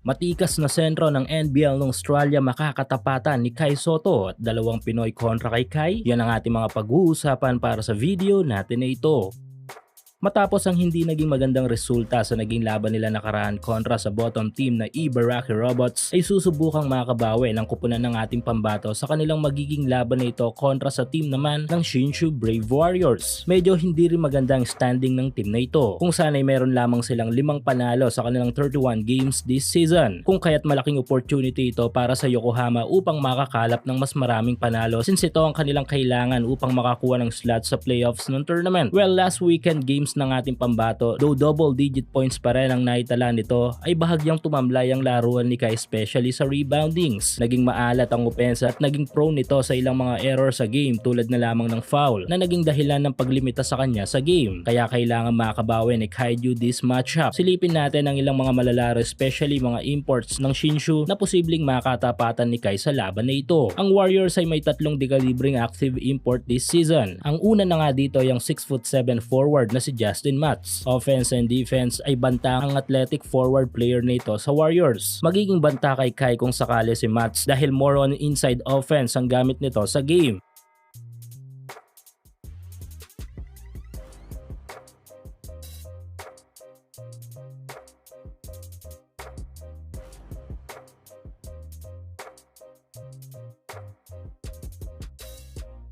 Matikas na sentro ng NBL ng Australia makakatapatan ni Kai Soto at dalawang Pinoy kontra kay Kai. Yan ang ating mga pag-uusapan para sa video natin na ito. Matapos ang hindi naging magandang resulta sa naging laban nila nakaraan kontra sa bottom team na Ibaraki Robots ay susubukang makabawi ng kupunan ng ating pambato sa kanilang magiging laban na ito kontra sa team naman ng Shinshu Brave Warriors. Medyo hindi rin magandang standing ng team na ito kung sana'y meron lamang silang limang panalo sa kanilang 31 games this season kung kaya't malaking opportunity ito para sa Yokohama upang makakalap ng mas maraming panalo since ito ang kanilang kailangan upang makakuha ng slot sa playoffs ng tournament. Well, last weekend games games ng ating pambato, though double digit points pa rin ang naitala nito, ay bahagyang tumamlay ang laruan ni Kai especially sa reboundings. Naging maalat ang opensa at naging prone nito sa ilang mga error sa game tulad na lamang ng foul na naging dahilan ng paglimita sa kanya sa game. Kaya kailangan makabawi ni Kaiju this matchup. Silipin natin ang ilang mga malalaro especially mga imports ng Shinshu na posibleng makatapatan ni Kai sa laban na ito. Ang Warriors ay may tatlong dekalibreng active import this season. Ang una na nga dito ay ang 6'7 forward na si Justin Mats. Offense and defense ay banta ang athletic forward player nito sa Warriors. Magiging banta kay Kai kung sakali si Mats dahil more on inside offense ang gamit nito sa game.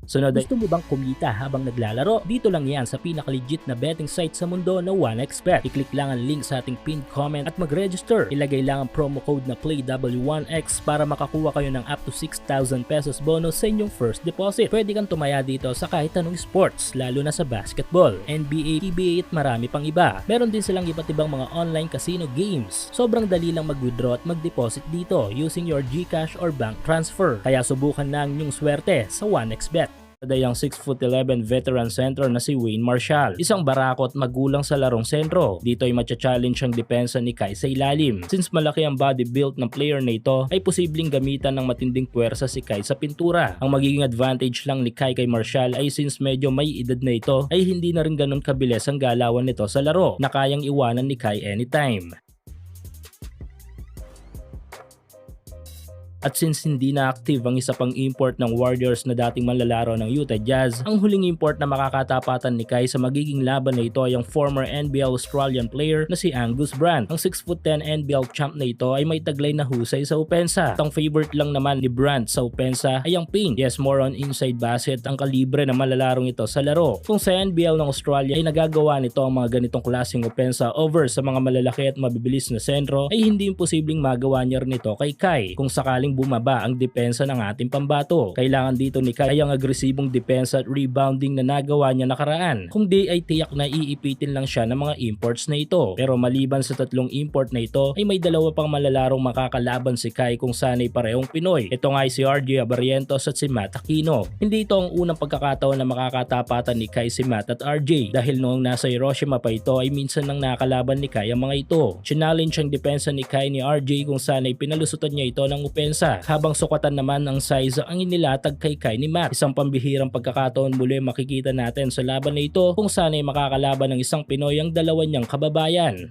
Sunod ay gusto mo bang kumita habang naglalaro? Dito lang yan sa pinaka-legit na betting site sa mundo na 1xBet. I-click lang ang link sa ating pinned comment at mag-register. Ilagay lang ang promo code na PLAYW1X para makakuha kayo ng up to 6,000 pesos bonus sa inyong first deposit. Pwede kang tumaya dito sa kahit anong sports, lalo na sa basketball, NBA, PBA at marami pang iba. Meron din silang iba't ibang mga online casino games. Sobrang dali lang mag-withdraw at mag-deposit dito using your GCash or bank transfer. Kaya subukan na ang inyong swerte sa 1xBet. Day ang 6'11 veteran center na si Wayne Marshall. Isang barakot magulang sa larong sentro. Dito ay matcha-challenge ang depensa ni Kai sa ilalim. Since malaki ang body build ng player na ito, ay posibleng gamitan ng matinding puwersa si Kai sa pintura. Ang magiging advantage lang ni Kai kay Marshall ay since medyo may edad na ito, ay hindi na rin ganun kabilis ang galawan nito sa laro na kayang iwanan ni Kai anytime. At since hindi na active ang isa pang import ng Warriors na dating manlalaro ng Utah Jazz, ang huling import na makakatapatan ni Kai sa magiging laban na ito ay ang former NBL Australian player na si Angus Brandt. Ang 6'10 NBL champ na ito ay may taglay na husay sa opensa. Ang favorite lang naman ni Brandt sa opensa ay ang paint. Yes, more on inside basket ang kalibre na malalarong ito sa laro. Kung sa NBL ng Australia ay nagagawa nito ang mga ganitong klaseng opensa over sa mga malalaki at mabibilis na sentro, ay hindi imposibleng magawa niya rin ito kay Kai kung sakaling sakaling bumaba ang depensa ng ating pambato. Kailangan dito ni Kai ang agresibong depensa at rebounding na nagawa niya nakaraan. Kung di ay tiyak na iipitin lang siya ng mga imports na ito. Pero maliban sa tatlong import na ito ay may dalawa pang malalarong makakalaban si Kai kung sanay parehong Pinoy. Ito nga ay si RJ Abarientos at si Matt Aquino. Hindi ito ang unang pagkakataon na makakatapatan ni Kai si Matt at RJ dahil noong nasa Hiroshima pa ito ay minsan nang nakalaban ni Kai ang mga ito. Challenge ang depensa ni Kai ni RJ kung sanay pinalusutan niya ito ng opensa depensa habang sukatan naman ang size ang inilatag kay Kai ni Matt. Isang pambihirang pagkakataon muli makikita natin sa laban na ito kung sana'y makakalaban ng isang Pinoy ang dalawa niyang kababayan.